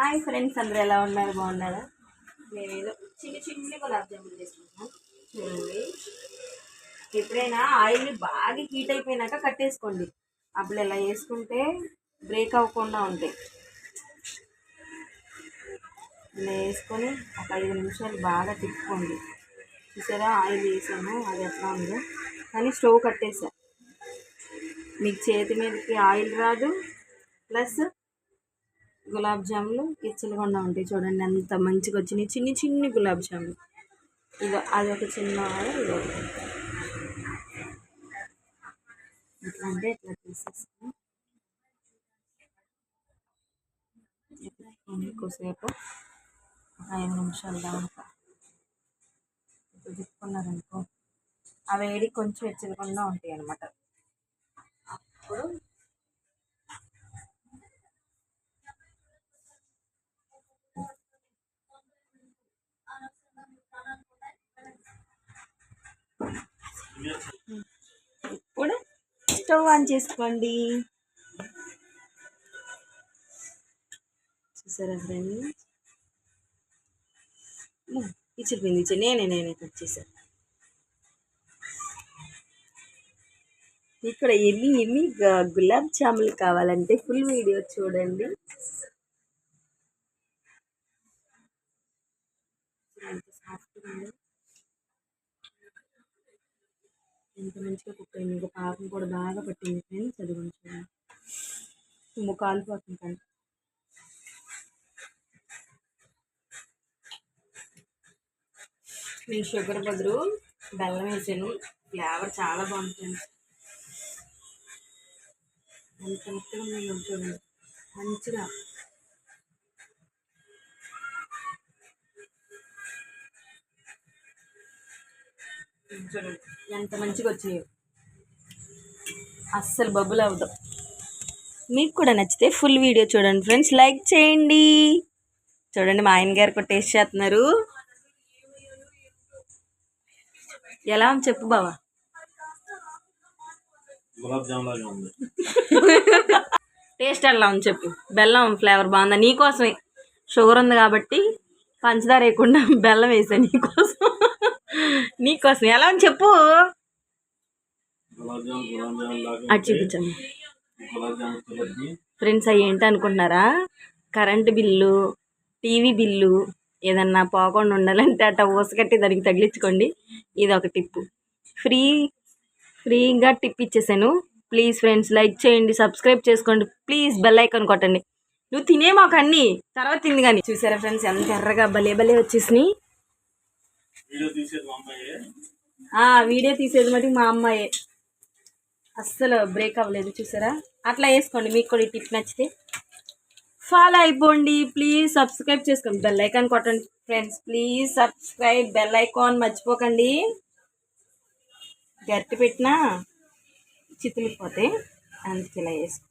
Hi friends అందరూ ఎలా ఉన్నారు? బాగున్నారా? నేను ఏదో చిన్న చిన్న గులాబ్ జాములు చేసుకుంటున్నాను చూడండి. ఎప్పుడైనా ఆయిల్ బాగా హీట్ అయిపోయినాక కట్టేసుకోండి. అప్పుడు ఇలా వేసుకుంటే బ్రేక్ అవ్వకుండా ఉంటాయి. ఇలా వేసుకొని ఒక ఐదు నిమిషాలు బాగా తిప్పుకోండి. చూసారా? ఆయిల్ వేసాను అది ఎట్లా ఉందో. కానీ స్టవ్ కట్టేసా. మీకు చేతి మీదకి ఆయిల్ రాదు. ప్లస్ గులాబ్ జాములు కిచ్చలుగా ఉంటాయి చూడండి ఎంత మంచిగా వచ్చినాయి. చిన్ని చిన్ని గులాబ్ జాములు. ఇది అదొక చిన్న ఇది. ఒకటి ఎట్లా అంటే ఇట్లా తీసేస్తాను ఎక్కువసేపు ఒక ఐదు నిమిషాలు దాకా. ఇట్లా తిప్పుకున్నారనుకో ఆ వేడి కొంచెం హెచ్చరికుండా ఉంటాయి అన్నమాట అప్పుడు ఇప్పుడు స్టవ్ ఆన్ చేసుకోండి. చూసారా ఫ్రెండ్స్? ఇచ్చిపోయింది ఇచ్చి నేనే నేనే కట్ చేశాను ఇక్కడ ఎన్ని ఎన్ని గులాబ్ జాములు కావాలంటే ఫుల్ వీడియో చూడండి. సాఫ్ట్గా ఉందో ఎంత మంచిగా కుక్ అయింది ఇంకా పాపం కూడా బాగా పట్టింది ఫ్రెండ్స్ అది కొంచెం. తుమ్ము కాలిపోతుంది కానీ నేను షుగర్ బదులు బెల్లం వేసాను. ఫ్లేవర్ చాలా బాగుంటుంది అంత మెత్తగా ఉన్నాయో చూడండి. మంచిగా చూడండి ఎంత మంచిగా వచ్చినాయో. అస్సలు బబుల్ అవుతాం మీకు కూడా నచ్చితే ఫుల్ వీడియో చూడండి ఫ్రెండ్స్ లైక్ చేయండి. చూడండి మా ఆయన గారు కూడా టేస్ట్ చేస్తున్నారు. ఎలా ఉంది చెప్పు బావా? ఉంది. టేస్ట్ ఎలా ఉంది చెప్పు. బెల్లం ఫ్లేవర్ బాగుందా? నీకోసమే. షుగర్ ఉంది కాబట్టి పంచదార వేయకుండా బెల్లం వేసా నీకోసం. నీకోసం. ఎలా ఉంది చెప్పు. అది చూపించండి. ఫ్రెండ్స్ అవి ఏంటి అనుకుంటున్నారా కరెంటు బిల్లు టీవీ బిల్లు ఏదన్నా పోకుండా ఉండాలంటే అట్ట ఊసకట్టి దానికి తగిలించుకోండి. ఇది ఒక టిప్పు ఫ్రీ ఫ్రీగా టిప్ ఇచ్చేసాను. ప్లీజ్ ఫ్రెండ్స్ లైక్ చేయండి సబ్స్క్రైబ్ చేసుకోండి. ప్లీజ్ బెల్ ఐకాన్ కొట్టండి. నువ్వు తినే మాకు అన్ని. తర్వాత తింది కానీ. చూసారా ఫ్రెండ్స్ ఎంత ఎర్రగా భలే భలే వచ్చేసినాయి వీడియో తీసేది మా అమ్మాయి ఆ వీడియో తీసేది మటుకు మా అమ్మాయే. అస్సలు బ్రేక్ అవ్వలేదు చూసారా? అట్లా వేసుకోండి మీకు కూడా ఈ టిప్ నచ్చితే. ఫాలో అయిపోండి ప్లీజ్ సబ్స్క్రైబ్ చేసుకోండి. బెల్ ఐకాన్ కొట్టండి friends please subscribe bell icon మర్చిపోకండి. గట్టి పెట్టినా చితులిపోతే అందుకే ఇలా వేసుకో